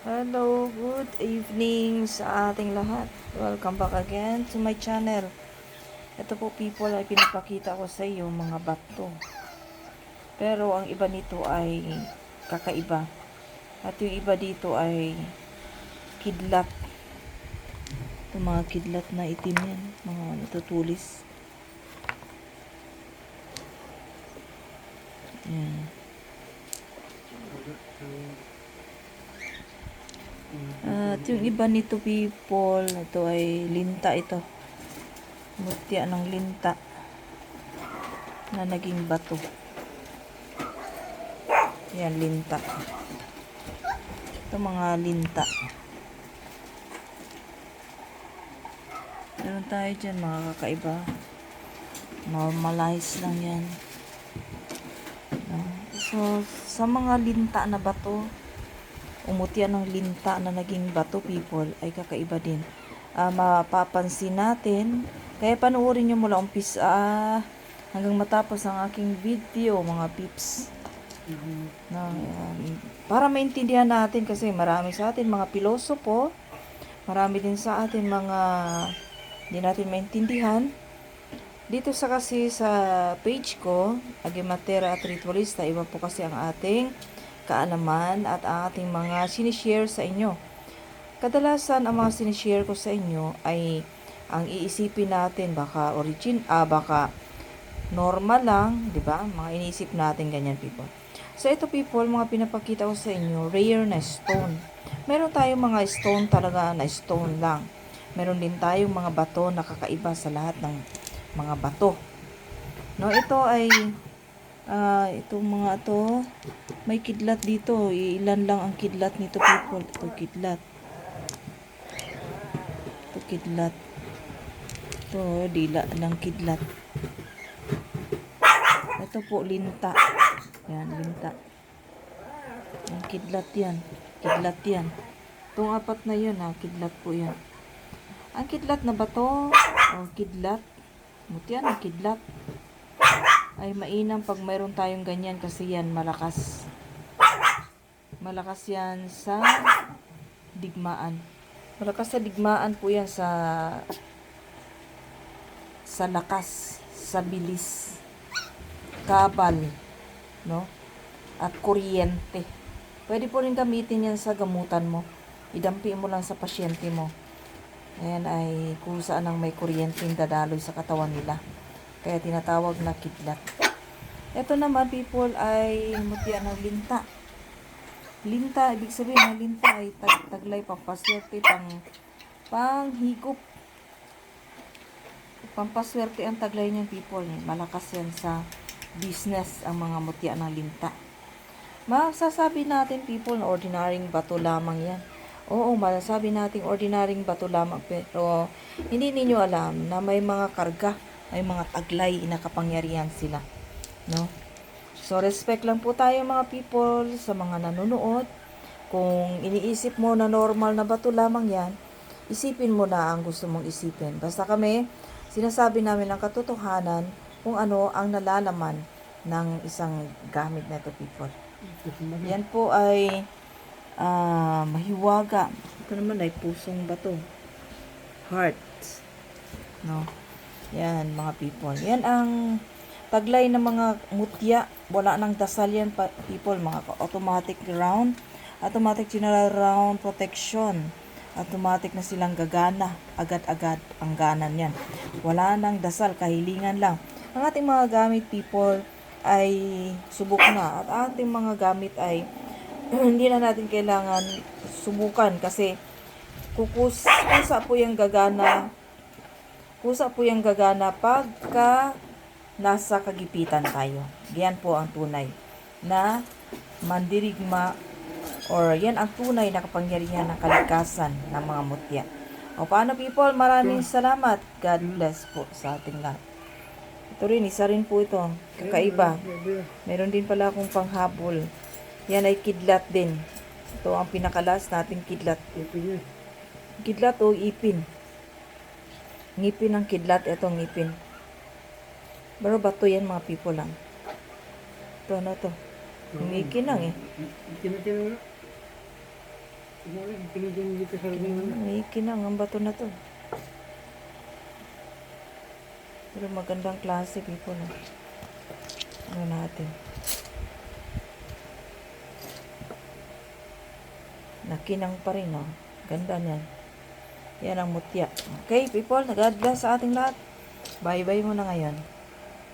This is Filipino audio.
Hello, good evening sa ating lahat. Welcome back again to my channel. Ito po people ay pinapakita ko sa iyo mga bato. Pero ang iba nito ay kakaiba. At yung iba dito ay kidlat. Ito mga kidlat na itim yan. Mga natutulis. Yan. At yung iba nito people, ito ay linta ito. Mutya ng linta na naging bato. Yan, linta. Ito mga linta. Meron tayo dyan mga kakaiba. Normalize lang yan. Ah, So, sa mga linta na bato, umutya ng linta na naging bato people ay kakaiba din. Ah, mapapansin natin, kaya panoorin nyo mula umpisa ah, hanggang matapos ang aking video mga pips. Na, um, para maintindihan natin kasi marami sa atin mga pilosopo, marami din sa atin mga hindi natin maintindihan. Dito sa kasi sa page ko, Agimatera at Ritualista, iba po kasi ang ating kaalaman at ang ating mga sinishare sa inyo. Kadalasan ang mga sinishare ko sa inyo ay ang iisipin natin baka origin, ah baka normal lang, di ba? Mga iniisip natin ganyan people. So ito people, mga pinapakita ko sa inyo, rare na stone. Meron tayong mga stone talaga na stone lang. Meron din tayong mga bato na kakaiba sa lahat ng mga bato. No, ito ay ah itong mga to may kidlat dito. Ilan lang ang kidlat nito people. Ito kidlat. Ito kidlat. Ito dila ng kidlat. Ito po linta. Yan, linta. Yan, kidlat yan. Kidlat yan. Itong apat na yun ha, kidlat po yan. Ang kidlat na bato, o kidlat, mutyan ang kidlat, ay mainam pag mayroon tayong ganyan kasi yan malakas. Malakas yan sa digmaan. Malakas sa digmaan po yan sa sa lakas, sa bilis, kabal, no? At kuryente. Pwede po rin gamitin yan sa gamutan mo. Idampi mo lang sa pasyente mo. Ayan ay kung saan ang may kuryenteng dadaloy sa katawan nila. Kaya tinatawag na kidlat. Ito naman people ay mutya ng linta. Linta, ibig sabihin ng linta ay tag taglay pampaswerte, pang panghigop. Pampaswerte ang taglay niyan people. Malakas yan sa business ang mga mutya ng linta. Masasabi natin people na ordinaryong bato lamang yan. Oo, masasabi nating ordinaryong bato lamang pero hindi ninyo alam na may mga karga, may mga taglay na kapangyarihan sila. No? So, respect lang po tayo mga people sa mga nanonood. Kung iniisip mo na normal na bato lamang yan, isipin mo na ang gusto mong isipin. Basta kami, sinasabi namin ang katotohanan kung ano ang nalalaman ng isang gamit na ito people. Yan po ay ah, mahiwaga. Ito naman ay pusong bato. Heart. No? Yan, mga people. Yan ang taglay ng mga mutya. Wala nang dasal yan, people. Mga automatic round. Automatic general round protection. Automatic na silang gagana. Agad-agad ang ganan yan. Wala nang dasal, kahilingan lang. Ang ating mga gamit, people, ay subok na. At ating mga gamit ay hindi na natin kailangan subukan kasi kukus kusa po yung gagana kusa po yung gagana pagka nasa kagipitan tayo. Yan po ang tunay na mandirigma or yan ang tunay na kapangyarihan ng kalikasan ng mga mutya. O paano people, maraming salamat. God bless po sa ating lahat. Ito rin, isa rin po ito. Kakaiba. Meron din pala akong panghabol. Yan ay kidlat din. Ito ang pinakalas nating kidlat. Kidlat o ipin. Ngipin ng kidlat, ito ngipin. Pero bato yan mga people lang. Ito ano to? Umikin lang eh. Sa rin mo. May kinang ang bato na to. Pero magandang klase people. ah. Ano natin. Nakinang pa rin oh. Ganda niyan. Yan ang mutya. Okay people, nag-God bless sa ating lahat. Bye-bye muna ngayon.